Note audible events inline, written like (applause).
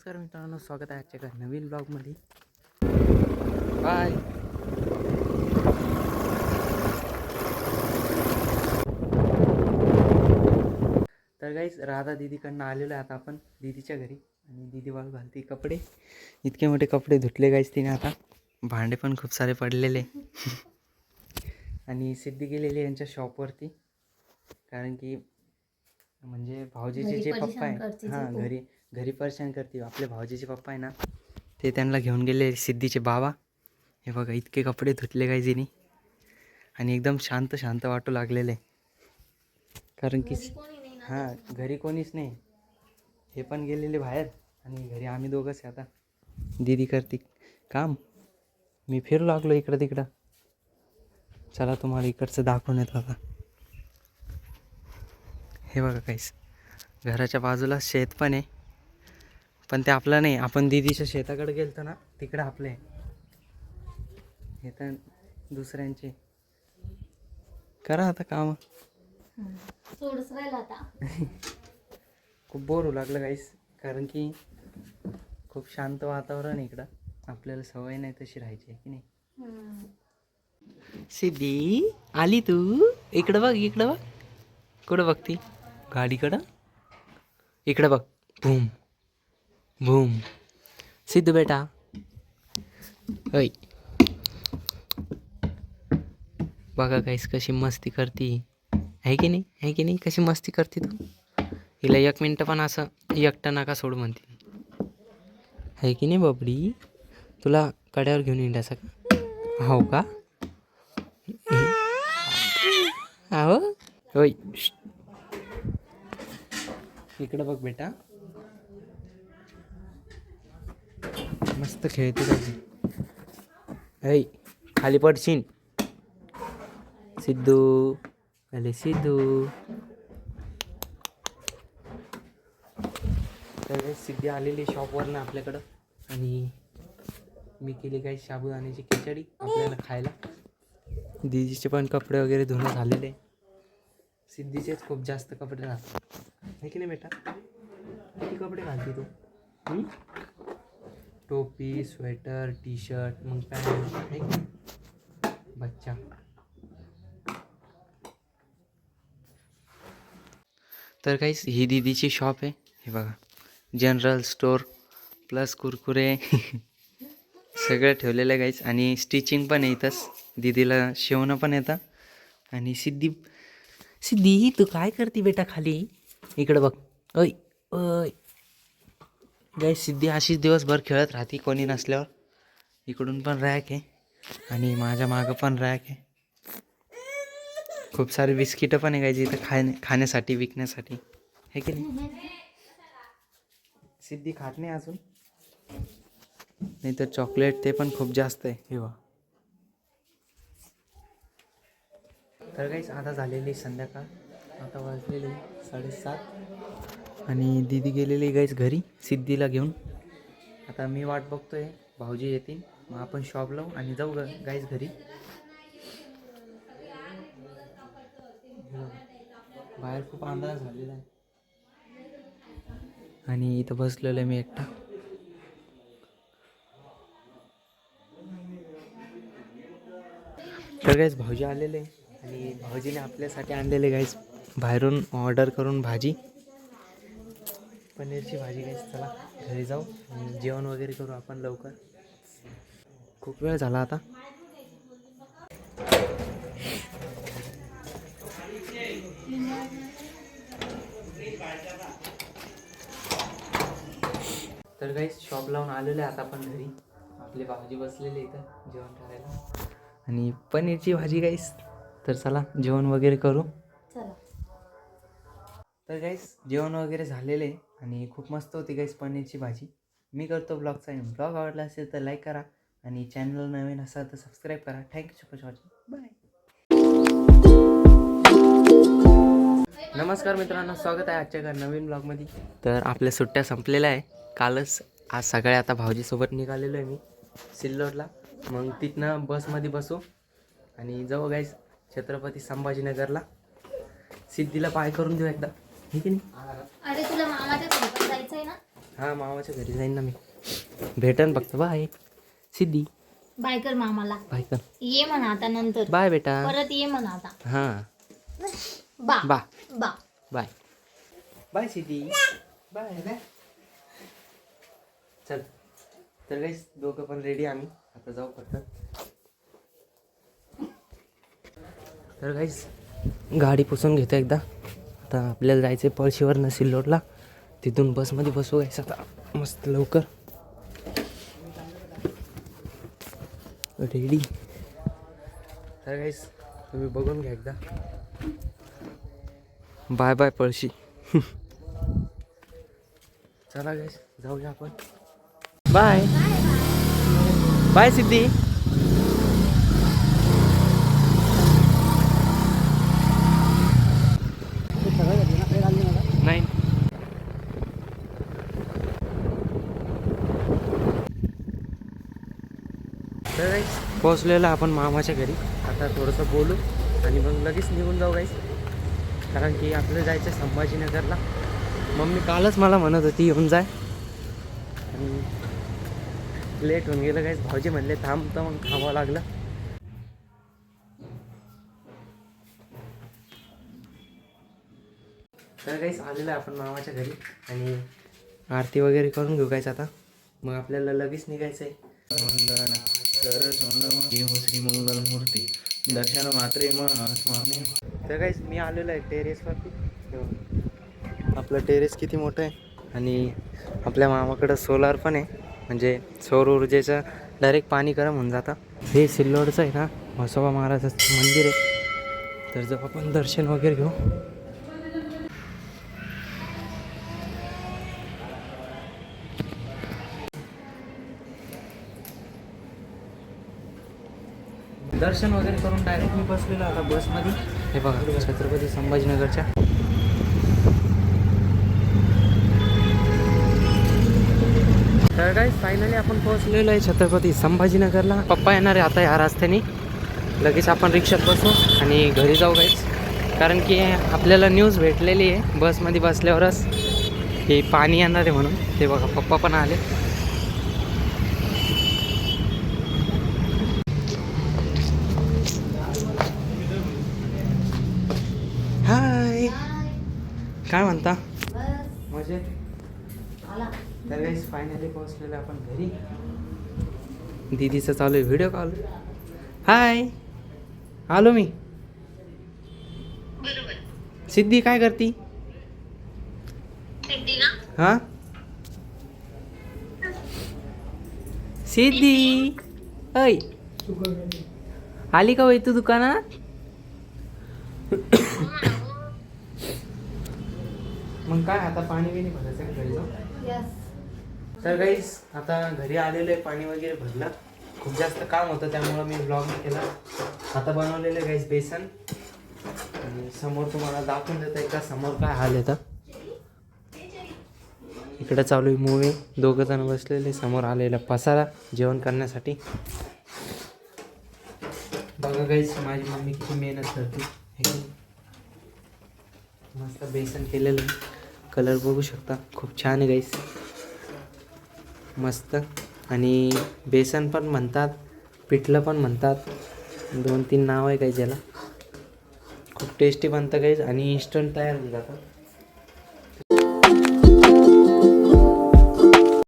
नमस्कार मित्रांनो स्वागत आहे आजच्या एका नवीन ब्लॉगमध्ये बाय तर गाईच राधा दिदीकडनं आलेलो आहे आता आपण दिदीच्या घरी. आणि दिदी वाळू घालते कपडे. इतके मोठे कपडे धुतले गाईच तिने आता. भांडे पण खूप सारे पडलेले. आणि सिद्धी गेलेली यांच्या शॉपवरती कारण की म्हणजे भाऊजीचे जे पप्पा आहे हां. घरी घरी परेशान करते. आपले भाऊजीचे पप्पा आहे ना ते त्यांना घेऊन गेले सिद्धीचे बाबा. हे बघा इतके कपडे धुतले काय जिने. आणि एकदम शांत शांत वाटू लागलेले. कारण की हां घरी कोणीच नाही. हे पण गेलेले बाहेर. आणि घरी आम्ही दोघंच आहे आता. दीदी करते काम. मी फिरू लागलो इकडं तिकडं. चला तुम्हाला इकडचं दाखवून येतो आता. हे बघा काहीच घराच्या बाजूला शेत पण आहे. पण ते आपलं नाही. आपण दिदीच्या शेताकडे गेलतो ना तिकडं आपलं. आहे हे तर दुसऱ्यांचे. करा आता काम. सोडच राहिला आता. खूप बोर होऊ लागलं काहीच कारण की खूप शांत वातावरण आहे इकडं. आपल्याला सवय नाही तशी राहायची आहे की नाही? सिद्धी आली तू? इकडं बघ इकडं बघ. कुठं बघती? गाडीकडं? इकडं बघ. भूम भूम सिद्ध बेटा. ऐ बघा काहीच कशी मस्ती करती. आहे की नाही? आहे की नाही? कशी मस्ती करते तू? हिला एक मिनटं पण असं एकटं नका सोड म्हणते. आहे की नाही बाबडी? तुला कड्यावर घेऊन येण्याचा का? हो का? आहो. होय इकडं बघ बेटा. मस्त खेळते त्याची. ऐ खाली पडशीन सिद्धू अले सिद्धू. तर सिद्धी आलेली शॉपवरनं आपल्याकडं. आणि मी केली काही साबुदाण्याची खिचडी आपल्याला खायला. दिदीचे पण कपडे वगैरे धुणं झालेले सिद्धीचेच खूप जास्त कपडे राहतात. हे की नाही बेटा? किती कपडे घालते तू? टोपी स्वेटर टी शर्ट मग पॅन्ट बच्चा. तर काहीच ही दीदीची शॉप आहे. हे बघा. General store plus Kurkure. (laughs) सगळं ठेवलेलं आहे गाईच आणि स्टिचिंग पण येतच दीदीला शिवणं पण येतं आणि सिद्धी. सिद्धी तू काय करते बेटा खाली? इकडं बघ. ओय ओय. गाई सिद्धी अशीच दिवसभर खेळत राहते. कोणी नसल्यावर. इकडून पण रॅक आहे. आणि माझ्या मागं पण रॅक आहे. खूप सारे बिस्किटं पण आहे गायची इथं खाण्या खाण्यासाठी विकण्यासाठी. हे की नाही? सिद्धी खात नाही अजून. नाही तर चॉकलेट ते पण खूप जास्त आहे. हे तर काहीच आता झालेली संध्याकाळ. आता वाजलेली साडेसात. आणि दीदी गेलेली गाईस घरी सिद्धीला घेऊन. आता मी वाट बघतोय भाऊजी येतील. मग आपण शॉप लावू आणि जाऊ ग घरी. बाहेर खूप अंधार झालेला आहे. आणि इथं बसलेलो आहे मी एकटा. तर गाईज भाऊजी आलेले आणि भाऊजीने आपल्यासाठी आणलेले गाईज बाहेरून ऑर्डर करून भाजी. पनीरची भाजी गाईज चला घरी जाऊ. जेवण वगैरे करू आपण लवकर. खूप वेळ झाला आता. तर काही शॉप लावून आलेले आता आपण घरी. आपले भाऊजी बसलेले इथं जेवण करायला. आणि पनीरची भाजी गाईस तर चला जेवण वगैरे करू. चला. तर गाईस जेवण वगैरे झालेले आहे. आणि खूप मस्त होती गाईस पनीरची भाजी. मी करतो ब्लॉगचा ब्लॉग आवडला असेल तर लाईक करा आणि चॅनल नवीन असाल तर सबस्क्राईब करा. Thank you so much watching bye नमस्कार मित्रांनो स्वागत आहे आजच्या एका नवीन ब्लॉगमध्ये तर आपल्या सुट्ट्या संपलेल्या आहे. कालच आज सकाळी आता भाऊजीसोबत निघालेलो आहे मी सिल्लोडला. मग तिथनं बसमध्ये बसू आणि जाऊ गाईस छत्रपती संभाजीनगरला. सिद्धीला पाय करून देऊ एकदा. ठीक आहे नाही अरे तुला मामाच्या घरी पण जायचंय ना हां मामाच्या घरी जाईन ना मी. भेटन फक्त. बाय. सिद्धी. बाय कर मामाला. बाय कर. ये म्हणा आता नंतर. बाय बेटा. परत ये म्हणा आता. हां. बा. बा. बा. बाय. बाय सिद्धी. बाय चल. तर काही दोघं पण रेडी आम्ही. आता जाऊ फक्त. तर काहीच गाडी पुसून घेतो एकदा. आता आपल्याला जायचं आहे पळशीवरनं सिल्लोडला. तिथून बसमध्ये बसू गायचं आता मस्त लवकर. रेडी तर काहीच तुम्ही बघून घ्या एकदा. Bye bye Palshi. (laughs) चला गाईस जाऊया आपण. बाय बाय सिद्धी तर गाईस पोहोचलेलो आपण मामाच्या घरी. आता थोडंसं बोलू आणि मग लगेच निघून जाऊ गाईस कारण की आपलं जायचं आहे संभाजीनगरला. मम्मी कालच मला म्हणत होती येऊन जाय आणि लेट होऊन गेलं काहीच भाऊजी म्हणले थांब तर मग थांबावं लागलं. तर काहीच आलेलं आहे आपण मामाच्या घरी. आणि आरती वगैरे करून घेऊ कायच आता. मग आपल्याला लगेच निघायचं आहे श्री मंगल मूर्ती दर्शन मात्रे स्वामी तर काहीच मी आलेलो आहे टेरेसवरती आपलं टेरेस किती मोठं आहे? आणि आपल्या मामाकडं सोलार पण आहे. म्हणजे सौर ऊर्जेचं डायरेक्ट पाणी गरम होऊन जातं. हे सिल्लोडचं आहे ना म्हसोबा महाराजाचं मंदिर आहे. तर जर आपण दर्शन वगैरे घेऊ. दर्शन वगैरे करून डायरेक्ट मी बसलेलो आता बसमध्ये. हे बघा छत्रपती संभाजीनगरच्या. तर काय फायनली आपण पोहोचलेलो आहे छत्रपती संभाजीनगरला. पप्पा येणार आहे आता या रस्त्याने. लगेच आपण रिक्षात बसू आणि घरी जाऊ काहीच कारण की आपल्याला न्यूज भेटलेली आहे बसमध्ये बसल्यावरच. हे पाणी येणार आहे म्हणून. ते बघा पप्पा पण आले. काय म्हणता? बस. मजेत? आला. तर गाईस फायनली पोहोचलेलो आपण घरी. दीदीचं चालू आहे व्हिडिओ कॉल हाय आलो मी. सिद्धी काय करती? हा? सिद्धी. ऐ. आली का वय तू दुकानात? मग काय आता पाणी बिणी भरायचं का घरी जाऊ यस तर गाईस आता घरी आलेलं आहे पाणी वगैरे भरलं. खूप जास्त काम होतं त्यामुळं मी ब्लॉग केला. आता बनवलेलं आहे गाईस बेसन. आणि समोर तुम्हाला दाखवून देतं एकदा समोर काय हाल येतं इकडं चालू आहे मूवी. दोघं जण बसलेले समोर आलेला पसारा जेवण करण्यासाठी. बघा गाईस माझी मम्मी किती मेहनत करते. हे. की? मस्त बेसन केलेलं. कलर बघू शकता. खूप छान आहे गाईस मस्त. आणि बेसन पण म्हणतात पिठलं पण म्हणतात. दोन तीन नाव आहे काही ज्याला खूप टेस्टी बनतं काहीच आणि इन्स्टंट तयार होऊन जातं.